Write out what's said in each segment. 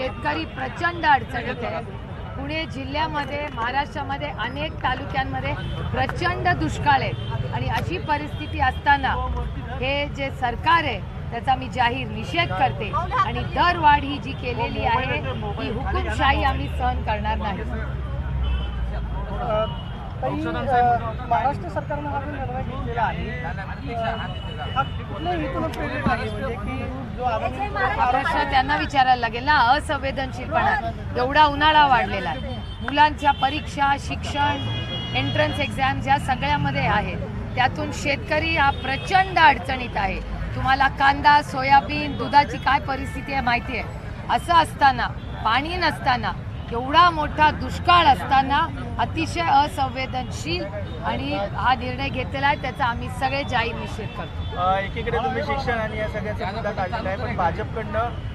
शेतकरी प्रचंड अडचणीत आहे. पुणे जिल्ह्यामध्ये महाराष्ट्रामध्ये अनेक तालुक्यांमध्ये प्रचंड दुष्काळ आहे. आणि अशी परिस्थिती असताना हे जे सरकार आहे त्याचा मी जाहीर निषेध करते. आणि दरवाढ ही जी केलेली आहे ही हुकुमशाही आम्ही सहन करणार नाही. अ, महाराष्ट्र सरकारनं हा जो निर्णय घेतलेला आहे. हा कुठल्या हेतून प्रेरित आहे. म्हणजे की जो आगामी प्रश्न त्यांना विचारायला लागेल ना असंवेदनशीलपणा. एवढा उन्हाळा वाढलेला आहे. मुलांच्या परीक्षा शिक्षण एंट्रन्स एक्झाम्स या सगळ्यामध्ये आहे त्यातून शेतकरी हा प्रचंड अडचणीत आहे. तुम्हाला कांदा सोयाबीन दुधाची काय परिस्थिती आहे माहिती आहे? असं असताना पाणी नसताना एवढा मोठा दुष्काळ असताना अतिशय असंवेदनशील आणि हा निर्णय घेतलेला आहे त्याचा आम्ही सगळे जाहीर निषेध करतो. एकीकडे तुम्ही शिक्षण आणि या सगळ्याचा मुद्दा काढलेला आहे पण भाजपकडनं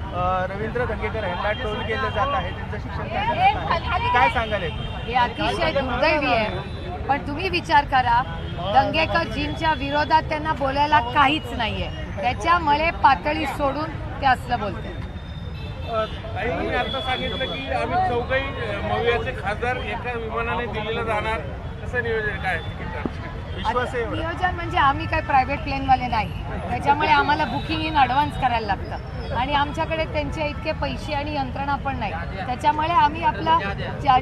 रवींद्र दंगेकर यांना टोल केलं जात आहे त्यांचं शिक्षण काय सांगाल? हे? अतिशय दुर्दैवी आहे. पण तुम्ही विचार करा दंगेकर जींच्या विरोधात त्यांना बोलायला काहीच नाहीये. त्याच्यामुळे पातळी सोडून ते असलं बोलते ताईंनी आता सांगितलं की आम्ही चौघही मवियाचे खासदार एका विमानाने दिल्लीला जाणार. असं नियोजन काय आहे? नियोजन म्हणजे आम्ही काही प्रायव्हेट प्लेनवाले नाही. त्याच्यामुळे आम्हाला बुकिंग इन ॲडव्हान्स करायला लागतं. आणि आमच्याकडे त्यांचे इतके पैसे आणि यंत्रणा पण नाही. त्याच्यामुळे आम्ही आपला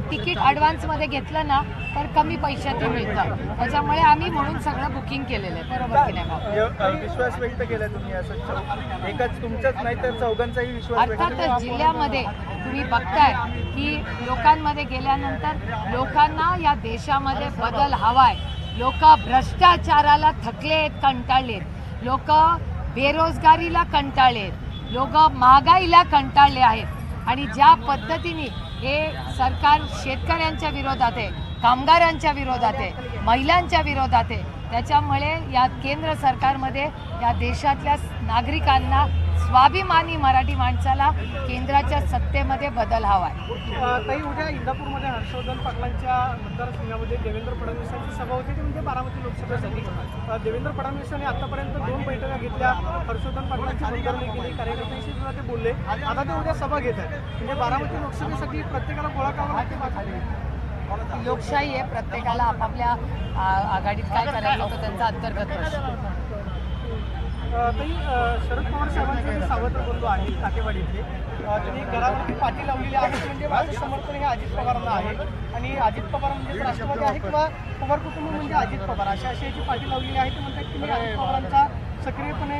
तिकीट ॲडव्हान्समध्ये घेतलं ना तर कमी पैशात मिळतं. त्याच्यामुळे आम्ही म्हणून सगळं बुकिंग केलेलं आहे. बरोबर की नाही विश्वास व्यक्त केला तुम्ही असं एकच तुमचाच नाही तर चौघांचाही विश्वास अर्थातच जिल्ह्यामध्ये तुम्ही बघताय की लोकांमध्ये गेल्यानंतर लोकांना या देशामध्ये बदल हवाय. लोक भ्रष्टाचाराला थकलेत कंटाळलेत. लोक बेरोजगारीला कंटाळलेत. लोक महागाईला कंटाळले आहेत. आणि ज्या पद्धतीने हे सरकार शेतकऱ्यांच्या विरोधात आहे कामगारांच्या विरोधात आहे महिलांच्या विरोधात आहे त्याच्यामुळे या केंद्र सरकारमध्ये या देशातल्या नागरिकांना स्वाभिमानी मराठी माणसाला केंद्राच्या सत्तेमध्ये बदल हवा आहे. ताई उद्या इंदापूरमध्ये हर्षवर्धन पाटलांच्या मतदारसंघामध्ये देवेंद्र फडणवीसांची सभा होती ती म्हणजे बारामती लोकसभेसाठी देवेंद्र फडणवीसांनी आतापर्यंत दोन बैठका घेतल्या. हर्षवर्धन पाटलांची बंदरणी केली कार्यकर्त्यांशी सुद्धा ते बोलले. आता ते उद्या सभा घेत आहेत. म्हणजे बारामती लोकसभेसाठी प्रत्येकाला गोळा करावा लोकशाही आहे प्रत्येकाला आपापल्या आघाडीत काय करायचं होतं त्यांचा अंतर्गत प्रश्न. ताई अ, शरद पवार साहेबांचे जे सावत्र बंधू आहेत काटेवाडीतले त्यांनी घरावरती पाठी लावलेली आहे म्हणजे माझं समर्थन हे अजित पवारांना आहे. आणि अजित पवार म्हणजे राष्ट्रवादी आहे किंवा पवार कुटुंब म्हणजे अजित पवार अशा अशी याची पाठी लावलेली आहे ते म्हणतात की मी अजित पवारांचा सक्रियपणे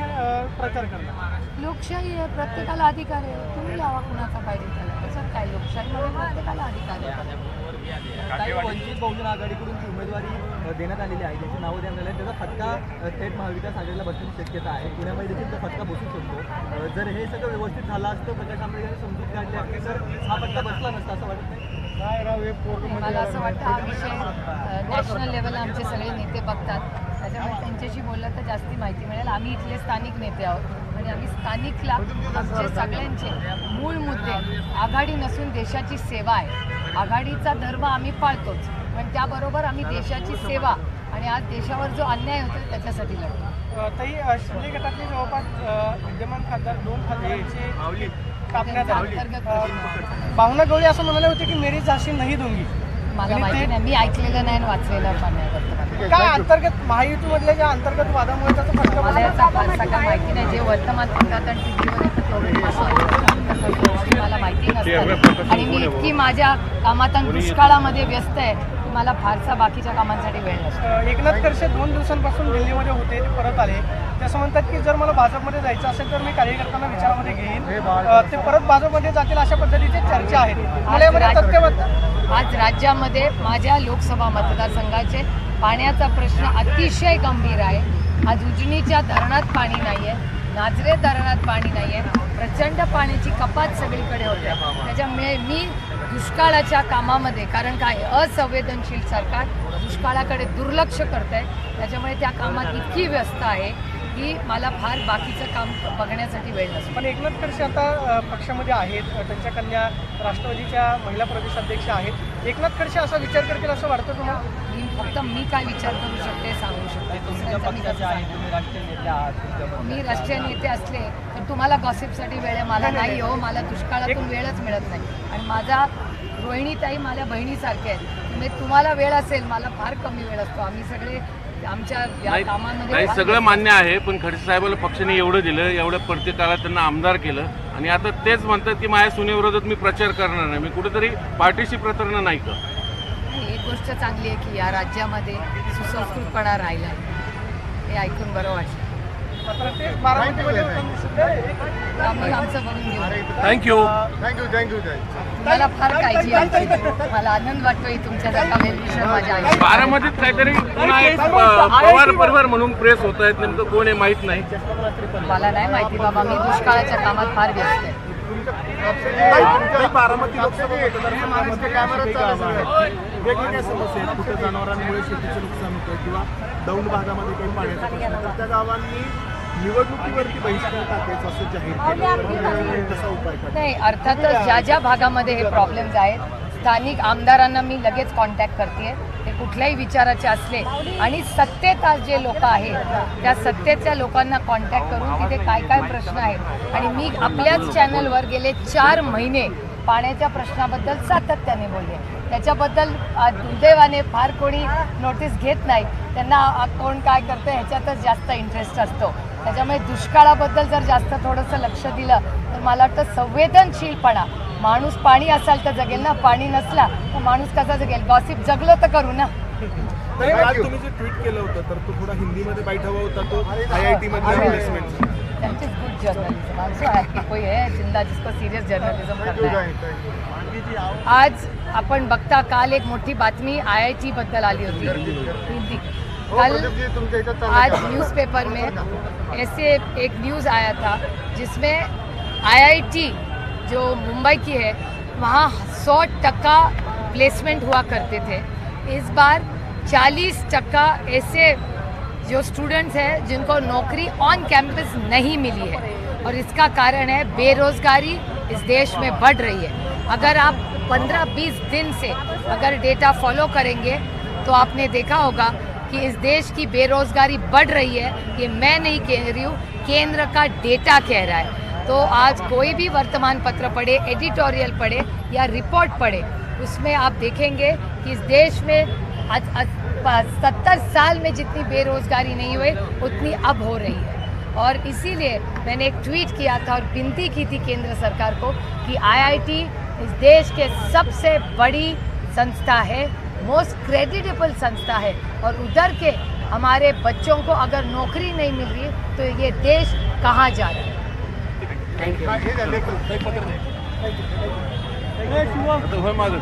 प्रचार करणार. लोकशाही आहे प्रत्येकाला अधिकार आहे. तुम्ही लावा कुणाचा पाहिजे त्याला. त्याच्यात काय लोकशाहीमध्ये प्रत्येकाला अधिकार आहे. काही वंचित बहुजन आघाडीकडून जी उमेदवारी देण्यात आलेली आहे. त्याची नावं देण्यात आली आहे. त्याचा फटका थेट महाविकास आघाडीला बसण्याची शक्यता आहे. पुण्यामध्ये देखील तो फटका बसू शकतो. जर हे सगळं व्यवस्थित झालं असतं प्रकाश आंबेडकरांनी समजूत काढली असती तर हा फटका बसला नसता असं वाटत नाही. काय राव हे पोरं मला असं वाटतं हा विषय नॅशनल लेवलला आमचे सगळे नेते बघतात. त्याच्यामुळे त्यांच्याशी बोललं तर जास्ती माहिती मिळेल. आम्ही इथले स्थानिक नेते आहोत. आणि आम्ही स्थानिकला आमचे सगळ्यांचे मूळ मुद्दे आघाडी नसून देशाची सेवा आहे. आघाडीचा धर्म आम्ही पाळतोच. पण त्याबरोबर आम्ही देशाची सेवा आणि आज देशावर जो अन्याय होतो त्याच्यासाठी लढतो. अ, शिंदे गटातले जवळपास विद्यमान खासदार दोन खासदारांची कापण्यात आली. गवळी असं म्हणाले होते की मेरी झाशी नाही दूंगी मला आणि माहिती ते- नाही मी ऐकलेलं नाही आणि वाचलेलं पण नाही. काय अंतर्गत महायुतीमधल्या ज्या अंतर्गत वादामुळे त्याचा फटका मला? याचा फारसा काय माहिती नाही जे वर्तमानपत्रात आणि टीव्हीवर येतं तेवढं तसं गोष्टी मला माहिती नसतात. आणि मी इतकी माझ्या कामात दुष्काळामध्ये व्यस्त आहे. की मला फारसा बाकीच्या कामांसाठी वेळ नसतो. एकनाथ खडसे दोन दिवसांपासून दिल्लीमध्ये होते ते परत आले. ते असं म्हणतात की जर मला भाजपमध्ये जायचं असेल तर मी कार्यकर्त्यांना विचारामध्ये घेईन. ते परत भाजपमध्ये जातील अशा पद्धतीचे चर्चा आहेत. मला यामध्ये तथ्य वाटतं आज राज्यामध्ये माझ्या लोकसभा मतदारसंघाचे पाण्याचा प्रश्न अतिशय गंभीर आहे. आज उजनीच्या धरणात पाणी नाही आहे नाझरे धरणात पाणी नाही आहे प्रचंड पाण्याची कपात सगळीकडे होते. त्याच्यामुळे मी दुष्काळाच्या कामामध्ये कारण काय असंवेदनशील सरकार दुष्काळाकडे दुर्लक्ष करत आहे त्याच्यामुळे त्या कामात इतकी व्यस्त आहे की मला फार बाकीचं काम बघण्यासाठी वेळ नसतो. पण एकनाथ खडसे आता पक्षामध्ये आहेत त्यांच्या कन्या राष्ट्रवादीच्या महिला प्रदेशाध्यक्ष आहेत. एकनाथ खडसे असा विचार करतील असं वाटतं तुम्हाला? मी फक्त मी काय विचार करू शकते सांगू शकते. मी राष्ट्रीय नेते आहात तुमच्या मी राष्ट्रीय नेते असले तुम्हाला गॉसिपसाठी वेळ आहे मला नाही हो मला दुष्काळातून वेळच मिळत नाही. आणि माझा रोहिणीताई माझ्या बहिणीसारखे आहेत. म्हणजे तुम्हाला वेळ असेल मला फार कमी वेळ असतो. आम्ही सगळे आमच्या या कामामध्ये नाही, सगळं मान्य आहे पण खडसे साहेबाला पक्षाने एवढं दिलं एवढ्या प्रत्येक काळात त्यांना आमदार केलं. आणि आता तेच म्हणतात की माझ्या सुनेविरोधात मी प्रचार करणार नाही. मी कुठेतरी पार्टीशी प्रतारणा नाही का नाही, एक गोष्ट चांगली आहे की या राज्यामध्ये सुसंस्कृतपणा राहिला आहे. हे ऐकून बरं वाटलं. थँक्यू थँक्यू थँक्यू मला फार काळजी आहे. मला आनंद वाटतोय तुमच्यासारखा वेलविषय माझ्या आयुष्यात बारामतीत काहीतरी पुन्हा एक पवार परिवार म्हणून प्रेस होत आहेत. नेमकं कोण आहे माहीत नाही. मला नाही माहिती बाबा मी दुष्काळाच्या कामात फार व्यस्त आहे. बारामती लोकसभा मतदारसंघामध्ये वेगवेगळ्या समस्या आहेत. कुठं जनावरांमुळे शेतीचं नुकसान होतं किंवा दौंड भागामध्ये काही पाण्याचा प्रश्न. तर त्या गावांनी निवडणुकीवरती बहिष्कार टाकायचा असं जाहीर केलं. कसा उपाय नाही अर्थातच ज्या ज्या भागामध्ये हे प्रॉब्लेम्स आहेत स्थानिक आमदारांना मी लगेच कॉन्टॅक्ट करते ते कुठल्याही विचाराचे असले आणि सत्तेत आज जे लोक आहेत त्या सत्तेच्या लोकांना कॉन्टॅक्ट करून तिथे काय काय प्रश्न आहेत. आणि मी आपल्याच चॅनलवर गेले चार महिने पाण्याच्या प्रश्नाबद्दल सातत्याने बोलले. त्याच्याबद्दल दुर्दैवाने फार कोणी नोटीस घेत नाही. त्यांना कोण काय करतं ह्याच्यातच जास्त इंटरेस्ट असतो. त्याच्यामुळे दुष्काळाबद्दल जर जास्त थोडंसं लक्ष दिलं तर मला वाटतं संवेदनशीलपणा माणूस पाणी असाल तर जगेल ना पाणी नसला तर माणूस कसा जगेल? गॉसिप जगलो तर करू ना. तरी काल तुम्ही जे ट्विट केलं होतं तर तो थोडा हिंदीमध्ये बैठा हुआ होता तो आय आय टी मधल्या placement that is good journalism I am so happy कोई है जिंदा जिसको सीरियस जर्नलिज्म करना है. आज आपण बघता काल एक मोठी बातमी आय आय टी बद्दल आली होती. हिंदी. कल आज न्यूज़पेपर में ऐसे एक न्यूज़ आया था जिसमें आईआईटी जो मुंबई की है, वहाँ सौ टका प्लेसमेंट हुआ करते थे। इस बार चालीस टका ऐसे जो स्टूडेंट्स हैं, जिनको नौकरी ऑन कैंपस नहीं मिली है। और इसका कारण है बेरोजगारी इस देश में बढ़ रही है। अगर आप 15-20 दिन से अगर डेटा फॉलो करेंगे तो आपने देखा होगा कि इस देश की बेरोजगारी बढ़ रही है। ये मैं नहीं कह रही हूँ, केंद्र का डेटा कह रहा है। तो आज कोई भी वर्तमान पत्र पढ़े एडिटोरियल पढ़े या रिपोर्ट पढ़े, उसमें आप देखेंगे कि इस देश में आज सत्तर साल में जितनी बेरोजगारी नहीं हुई, उतनी अब हो रही है। और इसीलिए मैंने एक ट्वीट किया था और विनती की थी केंद्र सरकार को कि आईआईटी इस देश के सबसे बड़ी संस्था है मोस्ट क्रेडिटेबल संस्था है और उधर के हमारे बच्चों को अगर नौकरी नहीं मिल रही तो ये देश कहाँ जा रहा है? होय माझं.